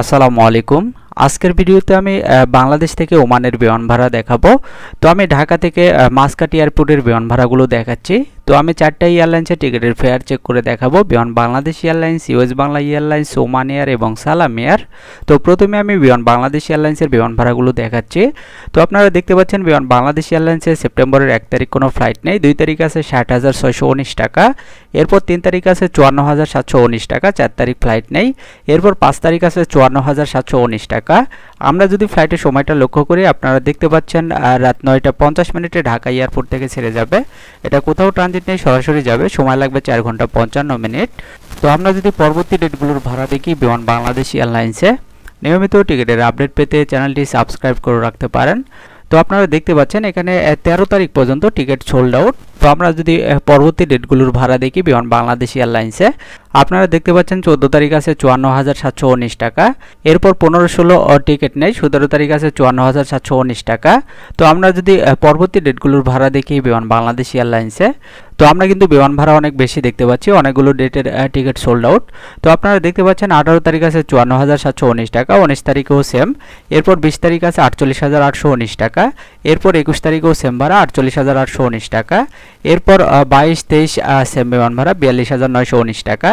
আসসালামু আলাইকুম। আজকের ভিডিওতে আমি বাংলাদেশ থেকে ওমানের বিমান ভাড়া দেখাবো। তো আমি ঢাকা থেকে মাসকাটি এয়ারপোর্টের বিমান ভাড়াগুলো দেখাচ্ছি। তো আমি চারটা এয়ারলাইন্সের টিকিটের ফেয়ার চেক করে দেখাবো। Biman Bangladesh airlines US Bangla airlines, Oman air এবং সালাম এয়ার। তো প্রথমে আমি বিমান বাংলাদেশ এয়ারলাইন্সের বিমান ভাড়াগুলো দেখাচ্ছি। তো আপনারা দেখতে পাচ্ছেন বিমান বাংলাদেশ এয়ারলাইন্সের সেপ্টেম্বরের এক তারিখ কোনো ফ্লাইট নেই। দুই তারিখ আছে ষাট হাজার ছয়শো উনিশ টাকা। এরপর তিন তারিখ আছে চুয়ান্ন হাজার সাতশো উনিশ টাকা। চার তারিখ ফ্লাইট নেই। এরপর পাঁচ তারিখ আছে চুয়ান্ন হাজার সাতশো উনিশ টাকা। আমরা যদি ফ্লাইটের সময়টা লক্ষ্য করি, আপনারা দেখতে পাচ্ছেন রাত নয়টা পঞ্চাশ মিনিটে ঢাকা এয়ারপোর্ট থেকে ছেড়ে যাবে। এটা কোথাও ট্রানজিট নেই সরাসরি যাবে, সময় লাগবে চার ঘণ্টা পঞ্চান্ন মিনিট। তো আমরা যদি পরবর্তী ডেটগুলোর ভাড়া দেখি, বিমান বাংলাদেশ এয়ারলাইন্সে, নিয়মিত টিকিটের আপডেট পেতে চ্যানেলটি সাবস্ক্রাইব করে রাখতে পারেন। তো আপনারা দেখতে পাচ্ছেন, এখানে তেরো তারিখ পর্যন্ত টিকিট সোল্ড আউট। তো আমরা যদি পরবর্তী ডেটগুলোর ভাড়া দেখি, বিমান বাংলাদেশ এয়ারলাইন্সে, আপনারা দেখতে পাচ্ছেন চোদ্দ তারিখ আছে চুয়ান্ন হাজার সাতশো উনিশ টাকা। এরপর পনেরো ষোলো টিকিট নেই, সতেরো তারিখ আছে চুয়ান্ন হাজার সাতশো উনিশ টাকা। তো আমরা যদি পরবর্তী ডেটগুলোর ভাড়া দেখি, বিমান বাংলাদেশ এয়ারলাইন্সে তো আমরা কিন্তু বিমান ভাড়া অনেক বেশি দেখতে পাচ্ছি, অনেকগুলো ডেটের টিকিট সোল্ড আউট তো আপনারা দেখতে পাচ্ছেন আঠারো তারিখ আছে চুয়ান্ন হাজার সাতশো উনিশ টাকা, উনিশ তারিখেও সেম এরপর বিশ তারিখ আছে আটচল্লিশ হাজার আটশো উনিশ টাকা। এরপর একুশ তারিখেও সেম ভাড়া, আটচল্লিশ হাজার আটশো উনিশ টাকা। এরপর বাইশ, তেইশ সেম বিমান ভাড়া, বিয়াল্লিশ হাজার নয়শো উনিশ টাকা।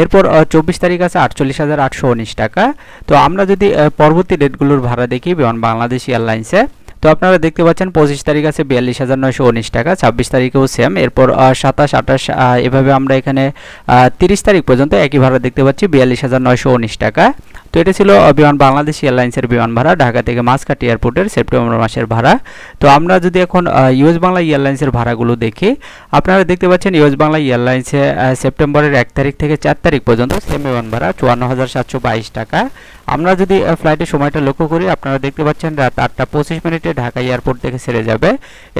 এরপর চব্বিশ তারিখ আছে আটচল্লিশ হাজার আটশো উনিশ টাকা। তো আমরা যদি পরবর্তী ডেটগুলোর ভাড়া দেখি বিমান বাংলাদেশ এয়ারলাইন্সে তো আপনারা দেখতে পাচ্ছেন পঁচিশ তারিখ আছে বিয়াল্লিশ হাজার নয়শো উনিশ টাকা, ছাব্বিশ তারিখেও সেম এরপর সাতাশ, আঠাশ এভাবে আমরা এখানে তিরিশ তারিখ পর্যন্ত একই ভাড়া দেখতে পাচ্ছি, বিয়াল্লিশ হাজার নয়শো উনিশ টাকা। তো এটা ছিল বিমান বাংলাদেশ এয়ারলাইন্সের বিমান ভাড়া, ঢাকা থেকে মাসকাট এয়ারপোর্টের সেপ্টেম্বর মাসের ভাড়া। তো আমরা যদি এখন ইউএস বাংলা এয়ারলাইন্সের ভাড়াগুলো দেখি, আপনারা দেখতে পাচ্ছেন ইউএস বাংলা এয়ারলাইন্সে সেপ্টেম্বরের এক তারিখ থেকে চার তারিখ পর্যন্ত সেম বিমান ভাড়া চুয়ান্ন হাজার সাতশো বাইশ টাকা। আমরা যদি ফ্লাইটের সময়টা লক্ষ্য করি, আপনারা দেখতে পাচ্ছেন রাত আটটা পঁচিশ মিনিটে ঢাকা এয়ারপোর্ট থেকে ছেড়ে যাবে।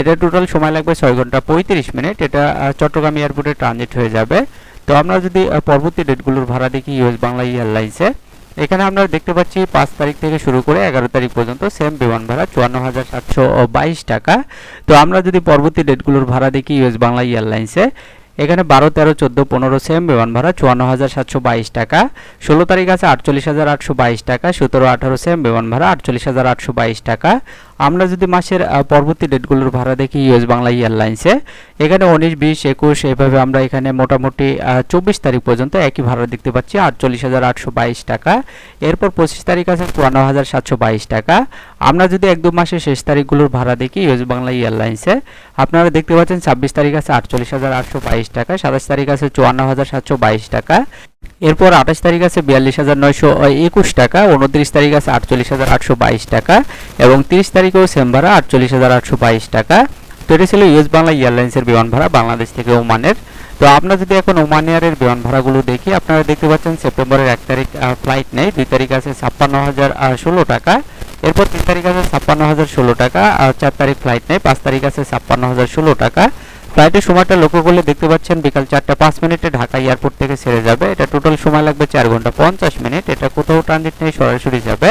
এটা টোটাল সময় লাগবে ছয় ঘণ্টা পঁয়ত্রিশ মিনিট। এটা চট্টগ্রাম এয়ারপোর্টে ট্রানজিট হয়ে যাবে। তো আমরা যদি পরবর্তী ডেটগুলোর ভাড়া দেখি ইউএস বাংলা এয়ারলাইন্সে এখানে আমরা দেখতে পাচ্ছি পাঁচ তারিখ থেকে শুরু করে এগারো তারিখ পর্যন্ত সেম বিমান ভাড়া চুয়ান্ন হাজার সাতশো বাইশ টাকা। তো আমরা যদি পরবর্তী ডেটগুলোর ভাড়া দেখি ইউএস বাংলা এয়ারলাইন্সে, এখানে বারো, তেরো, চোদ্দ, পনেরো সেম বিমান ভাড়া চুয়ান্ন হাজার সাতশো বাইশ টাকা। ষোলো তারিখ আছে আটচল্লিশ হাজার আটশো বাইশ টাকা, সতেরো, আঠারো সেম বিমান ভাড়া আটচল্লিশ হাজার আটশো বাইশ টাকা। আমরা যদি মাসের পরবর্তী ডেটগুলোর ভাড়া দেখি ইউএস বাংলা এয়ারলাইন্সে, এখানে উনিশ, বিশ, একুশ, এভাবে আমরা এখানে মোটামুটি চব্বিশ তারিখ পর্যন্ত একই ভাড়া দেখতে পাচ্ছি, আটচল্লিশ হাজার আটশো বাইশ টাকা। এরপর পঁচিশ তারিখ আছে চুয়ান্ন হাজার সাতশো বাইশ টাকা। আমরা যদি এক, দু মাসের শেষ তারিখগুলোর ভাড়া দেখি ইউএস বাংলা এয়ারলাইন্সে, আপনারা দেখতে পাচ্ছেন ছাব্বিশ তারিখ আছে আটচল্লিশ হাজার আটশো বাইশ টাকা, সাতাশ তারিখ আছে চুয়ান্ন হাজার সাতশো বাইশ টাকা। এরপর আঠাশ তারিখ আছে বিয়াল্লিশ হাজার নয়শো একুশ টাকা, উনত্রিশ তারিখ আছে আটচল্লিশ হাজার আটশো বাইশ টাকা এবং তিরিশ তারিখেও সেম ভাড়া আটচল্লিশ হাজার আটশো বাইশ টাকা। তো এটা ছিল ইউএস বাংলা এয়ারলাইন্সের বিমান ভাড়া বাংলাদেশ থেকে ওমানের। তো আমরা যদি এখন ওমান এয়ারের বিমান ভাড়াগুলো দেখি, আপনারা দেখতে পাচ্ছেন সেপ্টেম্বরের এক তারিখ ফ্লাইট নেই, দুই তারিখ আছে ছাপ্পান্ন হাজার ষোলো টাকা, এরপর তিন তারিখ আছে ছাপ্পান্ন হাজার ষোলো টাকা, আর চার তারিখ ফ্লাইট নেই, পাঁচ তারিখ আছে ছাপ্পান্ন হাজার ষোলো টাকা। ফ্লাইটের সময়টা লক্ষ্য করলে দেখতে পাচ্ছেন বিকাল চারটা পাঁচ মিনিটে ঢাকা এয়ারপোর্ট থেকে ছেড়ে যাবে। এটা টোটাল সময় লাগবে চার ঘণ্টা পঞ্চাশ মিনিট। এটা কোথাও ট্রানজিট নেই সরাসরি যাবে।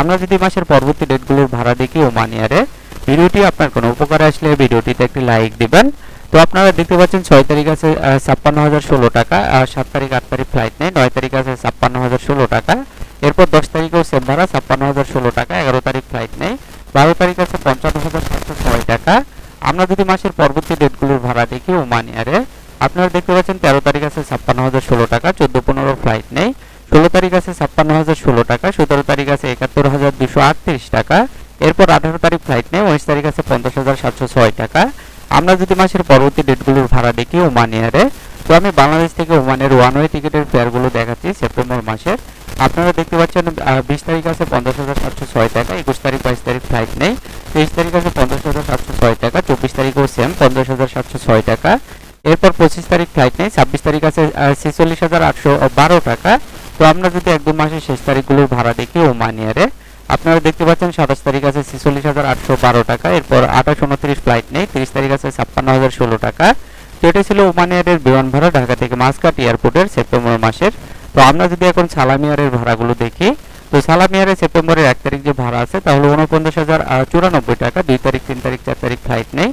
আমরা যদি মাসের পরবর্তী ডেটগুলোর ভাড়া দেখি ওমান এয়ারে, ভিডিওটি আপনার কোনো উপকারে আসলে ভিডিওটিতে একটি লাইক দিবেন। তো আপনারা দেখতে পাচ্ছেন ছয় তারিখ আছে ছাপ্পান্ন হাজার ষোলো টাকা আর সাত তারিখ আট তারিখ ফ্লাইট নেই, নয় তারিখ আছে ছাপ্পান্ন হাজার ষোলো টাকা। এরপর দশ তারিখেও সেম ভাড়া, ছাপ্পান্ন হাজার ষোলো টাকা, এগারো তারিখ ফ্লাইট নেই, বারো তারিখ আছে পঞ্চান্ন হাজার সাতশো ছয় টাকা। আমরা যদি মাসের পরবর্তী ডেটগুলোর ভাড়া দেখি ওমান এয়ারে আপনারা দেখতে পাচ্ছেন তেরো তারিখ আছে ছাপ্পান্ন হাজার ষোলো টাকা, চোদ্দ পনেরো ফ্লাইট নেই। ষোলো তারিখ আছে ছাপ্পান্ন হাজার ষোলো টাকা, সতেরো তারিখ আছে একাত্তর হাজার দুশো আটত্রিশ টাকা, এরপর আঠারো তারিখ ফ্লাইট নেই, উনিশ তারিখ আছে পঞ্চাশ হাজার সাতশো ছয় টাকা। আমরা যদি মাসের পরবর্তী ডেটগুলোর ভাড়া দেখি ওমান এয়ারে তো আমি বাংলাদেশ থেকে ওমানের ওয়ান ওয়ে টিকিটের ফেয়ারগুলো দেখাচ্ছি সেপ্টেম্বর মাসের। আপনারা দেখতে পাচ্ছেন বিশ তারিখ আছে পঞ্চাশ হাজার সাতশো ছয় টাকা, একুশ তারিখ বাইশ তারিখ ফ্লাইট নেই, তেইশ তারিখ আছে পঞ্চাশ সাতশো ছয় টাকা চব্বিশ তারিখও সেম পঞ্চাশ হাজার সাতশো ছয় টাকা। এরপর পঁচিশ তারিখ ফ্লাইট নেই, ছাব্বিশ তারিখ আছে ছেচল্লিশ হাজার আটশো বারো টাকা। তো আমরা যদি এক দু মাসের শেষ তারিখগুলোর ভাড়া দেখি ওমান এয়ারে আপনারা দেখতে পাচ্ছেন সাতাশ তারিখ আছে ছেচল্লিশ হাজার আটশো বারো টাকা, এরপর আঠাশ উনত্রিশ ফ্লাইট নেই, তিরিশ তারিখ আছে ছাপ্পান্ন হাজার ষোলো টাকা। তো এটা ছিল ওমান এয়ারের বিমান ভাড়া ঢাকা থেকে মাসকাট এয়ারপোর্টের সেপ্টেম্বর মাসের। তো আমরা যদি এখন সালামিয়ারের ভাড়াগুলো দেখি তো সালামিয়ারে সেপ্টেম্বরের এক তারিখ যে ভাড়া আছে, তাহলে উনপঞ্চাশ হাজার চুরানব্বই টাকা। দুই তারিখ, তিন তারিখ, চার তারিখ ফ্লাইট নেই।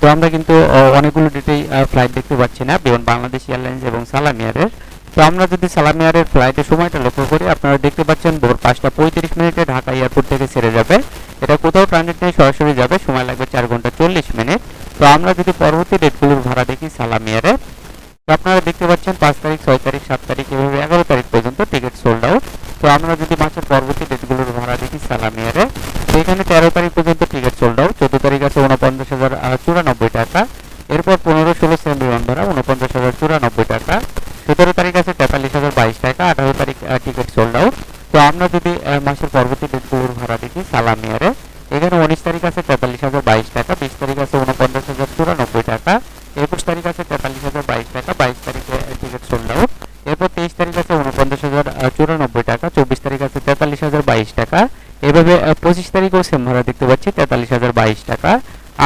তো আমরা কিন্তু অনেকগুলো ডেটেই ফ্লাইট দেখতে পাচ্ছি না, বিমান বাংলাদেশ এয়ারলাইন্স এবং সালামিয়ারের। তো আমরা যদি সালামিয়ারের ফ্লাইটের সময়টা লক্ষ্য করি, আপনারা দেখতে পাচ্ছেন ভোর পাঁচটা পঁয়ত্রিশ মিনিটে ঢাকা এয়ারপোর্ট থেকে ছেড়ে যাবে। এটা কোথাও ট্রানজিট নেই, সরাসরি যাবে, সময় লাগবে চার ঘণ্টা চল্লিশ মিনিট। তো আমরা যদি পরবর্তী ডেটগুলোর ভাড়া দেখি সালামিয়ারে তো আপনারা দেখতে পাচ্ছেন পাঁচ তারিখ, ছয় তারিখ, সাত তারিখ, এভাবে এগারো তারিখ পর্যন্ত টিকিট সোল্ড আউট তো আমরা যদি মাসের পরবর্তী ডেটগুলোর ভাড়া দেখি সালামিয়ারে তো এখানে তেরো তারিখ পর্যন্ত টিকিট আউট চোদ্দ তারিখ আছে উনপঞ্চাশ হাজার চুরানব্বই টাকা। এরপর পনেরো, ষোলো সেম বিমান ভাড়া উনপঞ্চাশ হাজার, চুরানব্বই টাকা। সতেরো তারিখ আছে তেতাল্লিশ হাজার, বাইশ টাকা, আঠারো তারিখ টিকিট আউট তো আমরা যদি মাসের পরবর্তী ডেটগুলোর ভাড়া দেখি সালামিয়ারে এখানে উনিশ তারিখ আছে তেতাল্লিশ হাজার, বাইশ টাকা, বিশ তারিখ আছে উনপঞ্চাশ হাজার, চুরানব্বই টাকা, একুশ তারিখ আছে তেতাল্লিশ হাজার, বাইশ টাকা, বাইশ তারিখে টিকিট আউট এরপর তেইশ তারিখ আছে উনপঞ্চাশ হাজার চুরানব্বই হাজার বাইশ টাকা। এভাবে পঁচিশ তারিখেও সেম ভাড়া দেখতে পাচ্ছি, তেতাল্লিশ হাজার বাইশ টাকা।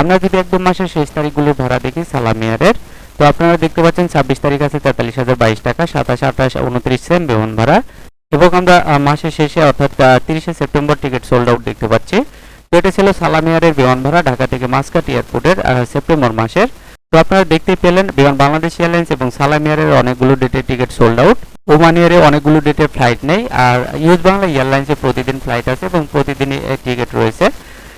আমরা যদি একদম মাসের শেষ তারিখগুলোর ভাড়া দেখি সালামিয়ারের তো আপনারা দেখতে পাচ্ছেন ছাব্বিশ তারিখ আছে তেতাল্লিশ হাজার বাইশ টাকা, সাতাশ, আঠাশ, উনত্রিশ সেম বিমান ভাড়া। এবং আমরা মাসের শেষে, অর্থাৎ তিরিশে সেপ্টেম্বর টিকিট সোল্ড আউট দেখতে পাচ্ছি। তো এটা ছিল সালামিয়ারের বিমান ভাড়া ঢাকা থেকে মাসকাট এয়ারপোর্টের সেপ্টেম্বর মাসের। তো আপনারা দেখতে পেলেন, বিমান বাংলাদেশ এয়ারলাইন্স এবং সালাম এয়ারের অনেকগুলো ডেটের টিকিট সোল্ড আউট ওমান এয়ারে অনেকগুলো ডেটের ফ্লাইট নেই, আর ইউজ বাংলা এয়ারলাইন্সে প্রতিদিন ফ্লাইট আছে এবং প্রতিদিনই টিকিট রয়েছে।